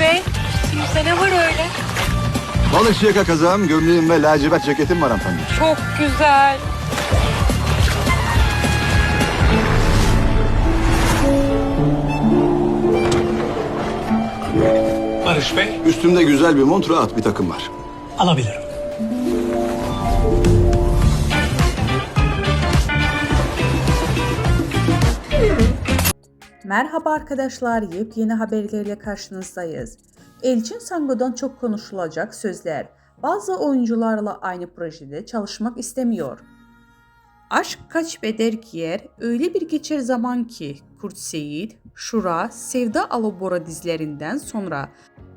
Bey, üstünüzde ne var öyle? Balıkçı yaka kazağım, gömleğim ve lacivert ceketim var hanımefendi. Çok güzel. Barış Bey Üstümde güzel bir mont, rahat bir takım var. alabilirim. Merhaba arkadaşlar, yepyeni haberlerle karşınızdayız. Elçin Sango'dan çok konuşulacak sözler. Bazı oyuncularla aynı projede çalışmak istemiyor. Aşk kaç beder giyer, öyle bir geçer zaman ki Kurt Seyit, Şura, Sevda Alobora dizilerinden sonra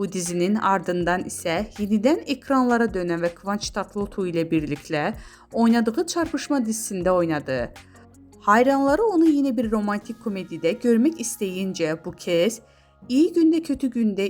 Bu dizinin ardından ise yeniden ekranlara dönen ve Kıvanç Tatlıtuğ ile birlikte oynadığı Çarpışma dizisinde oynadı. Hayranları onu yine bir romantik komedide görmek isteyince bu kez iyi günde kötü günde